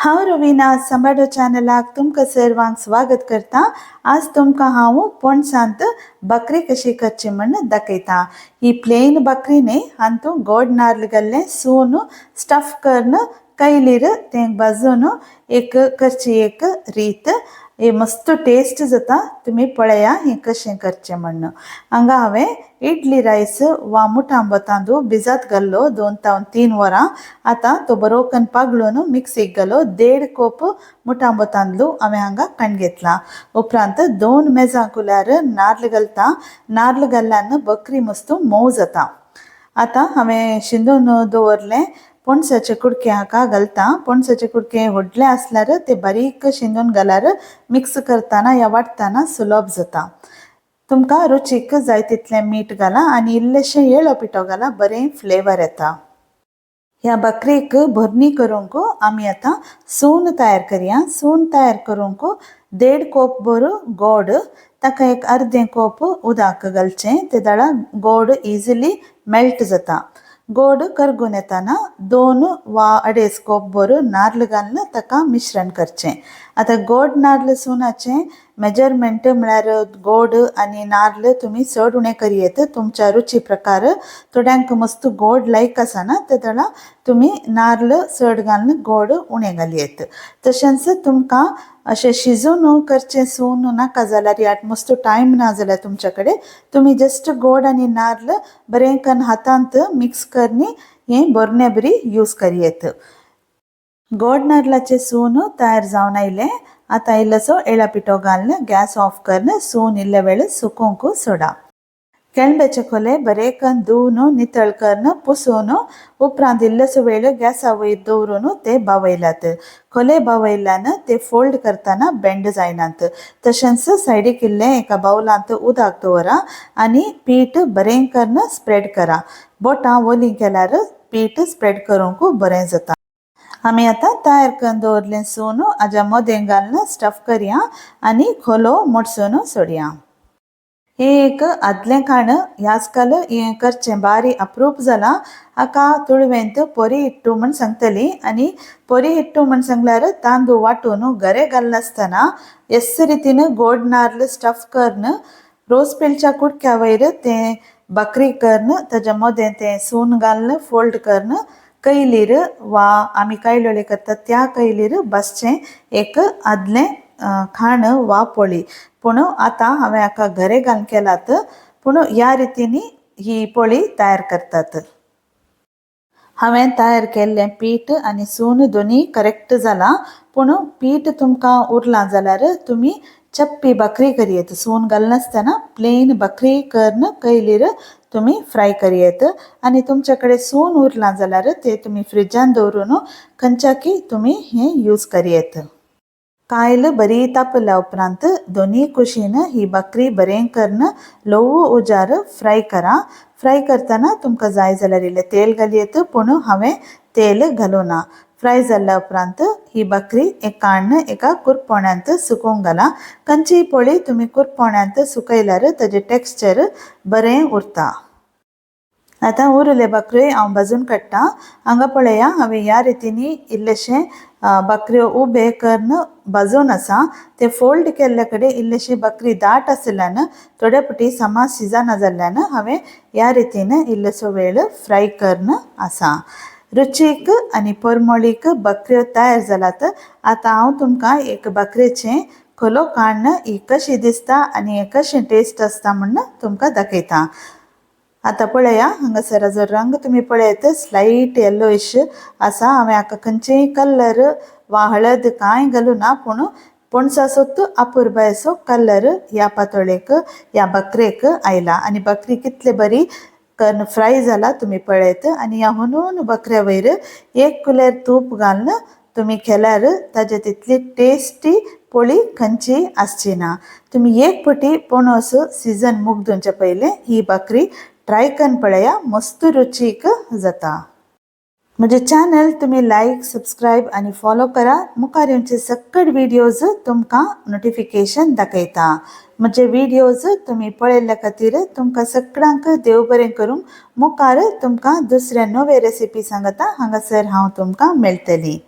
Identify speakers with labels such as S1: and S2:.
S1: हांव रविना संबाडो चॅनलाक तुमकां सर्वांक स्वागत करता। आज तुमकां हांव पणसांत बकरी कशी करची म्हण दाखयता ही प्लेन बकरी न्ही हातूंत गोड नाल्ल घाल्लें सून स्टफ करून कैलीर तें भाजून एक करची एक रीत। हे मस्त टेस्ट जाता तुमी पळया हें कशें करचें म्हण हांगा हांवें इडली रायस वा मुठांबो तांदूळ भिजत घाल्लो दोन तावन तीन वरां आतां तो बरो करून मिक्सीक घालो देड कोप मुठांबो तांदूळ हांवें हांगा काण घेतला उपरांत दोन मेजां कुल्यार नाल्ल घालता नाल्ल घाल्ल्यान बकरी मस्त मोव जाता आतां हांवें शिंदून दवरलें पणसाचे कुडके हाका घालता पणसाचे कुडके व्हडले आसल्यार ते बारीक शिंदून घाल्यार मिक्स करताना या वाटताना सुलभ जाता तुमकां रुचीक जाय तितलें मीठ घाला आनी इल्लेशें येळो पिठो घाला बरें फ्लेवर येता ह्या बकरेक भरणी करूंक आमी आतां सून तयार करया सून तयार करूंक देड कोप भर गोड ताका एक अर्दें कोप उदक घालचें ते दळा गोड इजिली मेल्ट जाता गोड करगून येताना दोन वा अडेज कोप भर नाल्ल घालून ताका मिश्रण करचें आतां गोड नाल्ल सुनाचें मेजरमेंट म्हळ्यार गोड आनी नाल्ल तुमी चड उणें करयेत तुमच्या रुची प्रकार थोड्यांक मस्त गोड लायक आसना ते दळा तुमी नाल्ल चड घालून गोड उणें घालयेत तशेंच तुमकां अशें शिजून करचें सून नाका जाल्यार यात मस्त टायम ना जाल्यार तुमचे कडेन तुमी जस्ट गोड आनी नाल्ल बरें करून हातांत मिक्स करनी हें बरणे बरी यूज करयेत गोड नाल्लाचें सून तयार जावन आयलें आतां इल्लोसो एळा पिठो घालून गॅस ऑफ करून सून इल्ले वेळ सुकोवंक सोडा केळंब्याचे खोले बरे करून धुवन नितळ करून पुसून उपरांत इल्लोसो वेळ गॅसा वयर दवरून ते बावयलात खोले बावयल्यान ते फोल्ड करतना बेंड जायनात तशेंच सायडीक इल्लें एका बावलांत उदक दवरा आनी पीठ बरें करून स्प्रेड करा बोटां ओली केल्यार पीठ स्प्रेड करूंक बरें जाता आमी आतां तयार करून दवरलें सून हाज्या मदें घालून स्टफ करया आनी खोलो मोडसून सोडया. हे एक आदलें खाण ह्याचकाल हें करचें बारी अप्रूप जालां हाका तुळवेंत पोरी हिट्टू म्हण सांगतली आनी पोरी हिट्टू म्हण सांगल्यार तांदूळ वांटून गरे घालनासतना येस रितीन गोड नाल्ल स्टफ करून रोज पिलच्या कुडक्या वयर तें बकरी करून ताज्या मदें तें सून घालून फोल्ड करून कैलीर वा आमी कायलोळे करतात त्या कैलीर बसचें एक आदलें खाण वा पोळी पूण आतां हांवें हाका घरे घालून केलात पूण ह्या रितीनी ही पोळी तयार करतात हांवें तयार केल्लें पीठ आनी सून दोनी करेक्ट जालां पूण पीठ तुमकां उरलां जाल्यार तुमी चप्पी बकरी करयेत सोन घालनासतना प्लेन बकरी कर्न कैलीर तुमी फ्राय करयेत आनी तुमचे कडेन सोन उरलां जाल्यार ते तुमी फ्रिजान दवरून खंयच्याकी तुमी हें यूज करयेत कायल बरी तापल्या उपरांत दोनी कुशीन ही बकरी बरें करून लोव उजार फ्राय करा। फ्राय करतना तुमकां जाय जाल्यार इल्लें तेल घालयेत पूण हांवें तेल घालूं ना फ्राय जाल्ल्या उपरांत ही बकरी एक काण्ण एका कुरपोण्यांत सुकोवंक घाला खंयचीय पोळी तुमी कुरपोण्यांत सुकयल्यार ताजें टेक्स्चर बरें उरता आतां उरले बकऱ्यो हांव भाजून काडटा हांगा पळया हांवें ह्या रितीनी इल्लेशें बकऱ्यो उबे करून भाजून आसा ते फोल्ड केल्ले कडेन इल्लेशी बकरी दाट आसल्यान थोडे पटी समा शिजना जाल्ल्यान हांवें ह्या रितीन इल्लोसो वेळ फ्राय करून आसा रुचीक आनी परमळीक बकऱ्यो तयार जालात आतां हांव तुमकां एक बकरेचें खोलो काण्ण ही कशी दिसता आनी हे कशें टेस्ट आसता म्हण तुमकां दाखयता. आतां पळया हांगासर रंग तुमी पळयत स्लायट येलोइश आसा हांवें हाका खंयचेय कलर वा हळद कांय घालूं ना पूण पणसासोत अपुरबायसो कलर ह्या पातोळेक ह्या बकरेक आयला. आनी बकरी कितले बरी? करून फ्राय जाला तुमी पळयत आनी ह्या हुनून बकऱ्या वयर एक कुलेर तूप घालून तुमी केल्यार ताजे तितली टेस्टी पोळी खंयची आसची ना. तुमी एक पटी पणस सिजन मुगदूंचे पयलें ही बकरी ट्राय करून पळया मस्त रुचीक जाता. म्हजे चॅनल तुमी लायक सबस्क्रायब आनी फॉलो करा. मुखार येवचे सकट व्हिडियोज तुमकां नोटिफिकेशन दाखयता. म्हजे व्हिडियोज तुमी पळयल्ल्या खातीर तुमकां सगळ्यांक देव बरें करूं. मुखार तुमकां दुसऱ्या नवे रेसिपी सांगता हांगासर हांव तुमकां मेळटली.